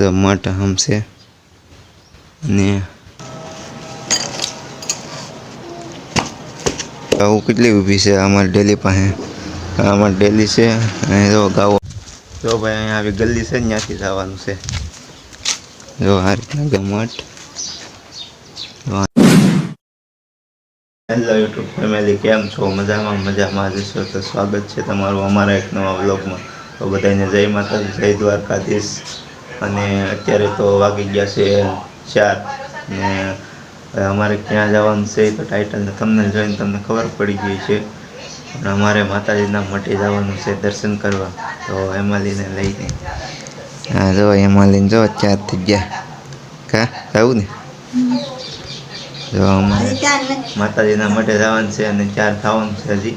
તો મઠ હમ છે અને ગાઉ કેટલી ઊભી છે અમારી ડેલી પાસે અમારી ડેલી છે અને જો ગાઉ જો ભાઈ અહીંયા આવી ગલ્લી છે ને ત્યાંથી જવાનું છે જો આ રીતના ગમટ હેલો યુટ્યુબ ફેમિલી કેમ છો મજામાં મજામાં જશો તો સ્વાગત છે તમારું અમારા એક નવા વ્લોગમાં તો બધાને જય માતાજી જય દ્વારકાધીશ અને અત્યારે તો વાગી ગયા છે ચાર. ને અમારે ક્યાં જવાનું છે તો ટાઇટલને તમને જોઈને તમને ખબર પડી ગઈ છે. પણ અમારે માતાજીના મઠે જવાનું છે દર્શન કરવા. તો હેમાલીને લઈને. હા જો હેમાલીને જો ચાર થઈ ગયા. કા જવું ને? જો અમારે માતાજીના મઠે જવાનું છે અને ચાર થવાનું છે હજી.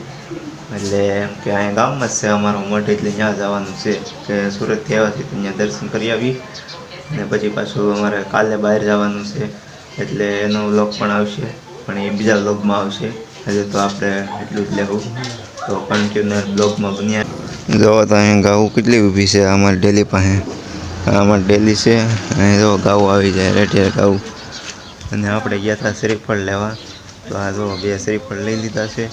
એટલે કે અહીંયા ગામમાં જ છે અમારો મઠ એટલે ત્યાં જવાનું છે કે સુરતથી આવ્યાથી તો ત્યાં દર્શન કરી આવી અને પછી પાછું અમારે કાલે બહાર જવાનું છે એટલે એનો વ્લોગ પણ આવશે, પણ એ બીજા વ્લોગમાં આવશે. હજુ તો આપણે એટલું જ લેવું. તો કન્ટિન્યુઅર બ્લોગમાં બન્યા. જો તો અહીંયા ગાઉ કેટલી ઊભી છે અમારી ડેલી પાસે. અમારી ડેલી છે, અહીં જો ગાઉ આવી જાય રેટિયા ગાઉ અને આપણે ગયા હતા શ્રીફળ લેવા. તો આ જો બે શ્રીફળ લઈ લીધા છે.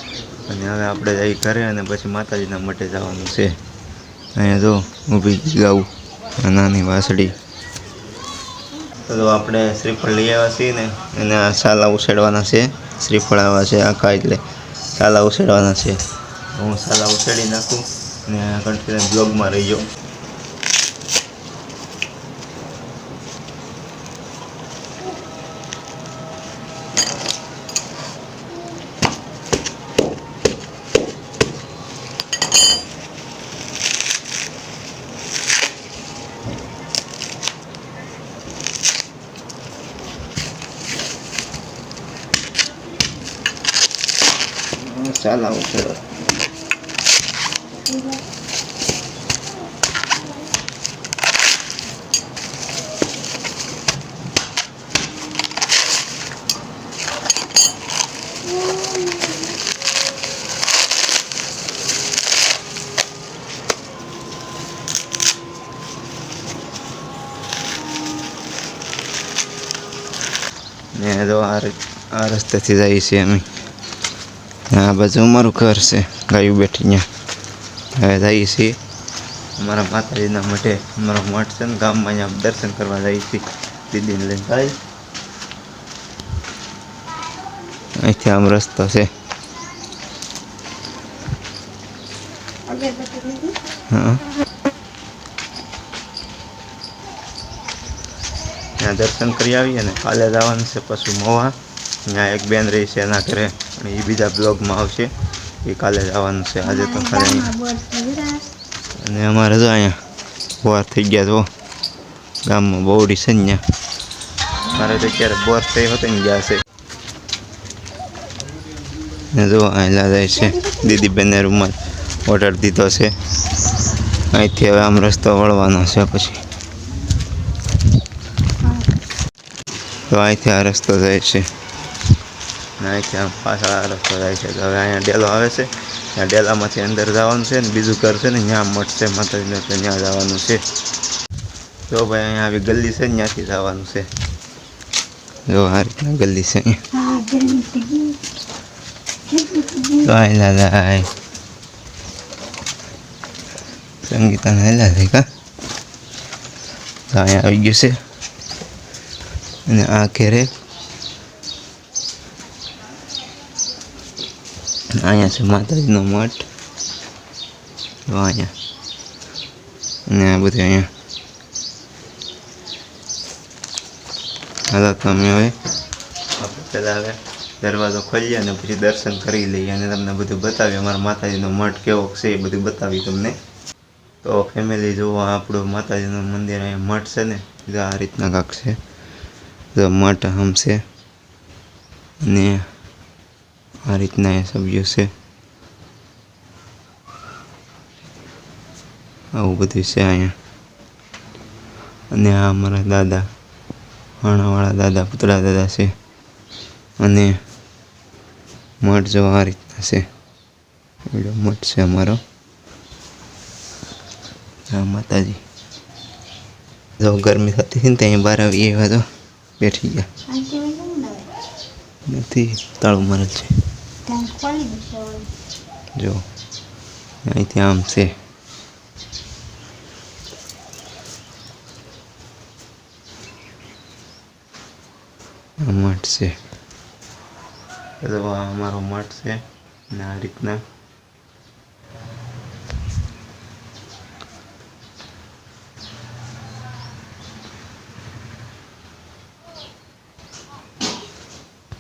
અને હવે આપણે જઈ ઘરે અને પછી માતાજીના મઠે જવાનું છે. અહીંયા જો ઊભી આ નાની વાસળી. તો આપણે શ્રીફળ લઈ આવ્યા છીએ ને એને આ સાલા ઉછેડવાના છે. શ્રીફળ આવ્યા છે આખા એટલે સાલા ઉછેડવાના છે. હું સાલા ઉછેડી નાખું અને કન્ટિન્યુ બ્લોગમાં રહી જાઉં સાલા ઉછેડવા ને જો આ રીત આ રસ્તેથી જઈએ છીએ અમે આ બાજુ અમારું ઘર છે, ગાયું બેઠી ત્યાં હવે જઈએ છીએ. અમારા માતાજીના મઠે અમારો મઠ છે ને, ગામમાં અહીંયા દર્શન કરવા જઈએ છીએ. દીદીને લઈને થાય અહીંથી આમ રસ્તો છે. હા. ત્યાં દર્શન કરી આવીએ ને, કાલે જવાનું છે, પછી મોવા. ત્યાં એક બેન રહી છે એના ઘરે. એ બીજા બ્લોગમાં આવશે. એ કાલે જવાનું છે. આજે તો ખાલી અને અમારે તો અહીંયા બોર થઈ ગયા તો ગામમાં બહુડી છે ને મારે તો અત્યારે બોર થઈ હોત ને ગયા છે ને જો અહીંયા જાય છે. દીદી બેને રૂમમાં ઓર્ડર દીધો છે. અહીંથી હવે આમ રસ્તો વળવાનો છે પછી. તો અહીંથી આ રસ્તો જાય છે. ને ત્યાં પાછા રસ્તો જાય છે. હવે અહીંયા ડેલો આવે છે. ત્યાં ડેલામાંથી અંદર જવાનું છે ને બીજું ઘર છે ને ત્યાં મઠશે માતાજીને તો ત્યાં જવાનું છે. જો ભાઈ, અહીંયા આવી ગલ્લી છે ત્યાંથી જવાનું છે. જો આ રીતના ગલ્લી છે અહીંયા. જાય સંગીતાને હેલા થઈ કા? અહીંયા આવી ગયું છે. અને આ ઘેરે અહીંયા છે, માતાજીનો મઠ. અહીંયા. અને આ બધું અહીંયા. હાલો, તમે હવે પહેલાં હવે દરવાજો ખોલીએ અને પછી દર્શન કરી લઈએ અને તમને બધું બતાવીએ. અમારા માતાજીનો મઠ કેવો છે એ બધું બતાવી તમને. તો ફેમિલી જુઓ આપણું માતાજીનું મંદિર અહીંયા મઠ છે ને આ રીતના કાંક છે. મઠ હમ અને આ રીતના એ સભ્યો છે. આવું બધું છે અહીંયા. અને આ અમારા દાદા હાણાવાળા દાદા પુતળા દાદા છે. અને મઠ જો આ રીતના છે. એવડો મઠ છે અમારો. હા માતાજી. જો ગરમી થતી હતી ને ત્યાં બહાર આવી એવા તો બેઠી ગયા. નથી તાળું મરેલ છે. જો અહીંથી આમ છે. મઠ છે. અમારો મઠ છે ને આ રીતના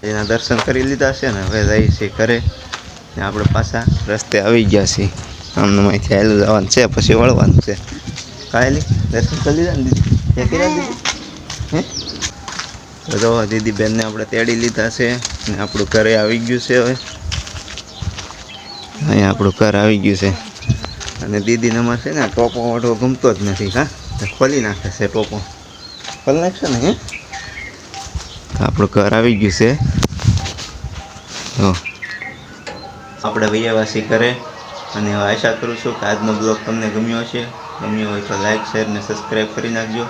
એના દર્શન કરી લીધા છે ને હવે જઈએ છીએ ઘરે. ને આપણે પાછા રસ્તે આવી ગયા છીએ. આમને અહીંથી આવેલું જવાનું છે પછી વળવાનું છે. કાયલી દર્શન કરી લીધા ને દીદી? કર્યા દીદી? હે? તો દીદી બેનને આપણે તેડી લીધા છે ને આપણું ઘરે આવી ગયું છે હવે. અહીંયા આપણું ઘર આવી ગયું છે. અને દીદીને અમારે છે ને ટોપો વાટો ગમતો જ નથી હા? ખોલી નાખે છે ટોપો. ખોલી નાખશે ને હે? આપણું ઘર આવી ગયું છે. આપણે વૈયાવાસી કરે અને હું આશા કરું છું કે આજનો બ્લોગ તમને ગમ્યો હશે. ગમ્યો હોય તો લાઈક, શેર ને સબસ્ક્રાઈબ કરી નાખજો.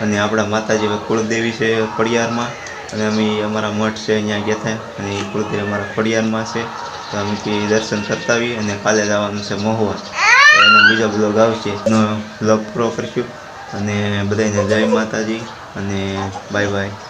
અને આપણા માતાજી કુળદેવી છે ખોડિયારમાં અને અમે અમારા મઠ છે અહીંયા ગયા હતા અને એ કુળદેવી અમારા ખોડિયારમાં છે. તો અમે તે દર્શન કરતા આવીએ અને કાલે જવાનું છે મહુવા. એનો બીજો બ્લોગ આવશે. એનો બ્લોગ પૂરો કરીશું. અને બધાને જય માતાજી અને બાય બાય.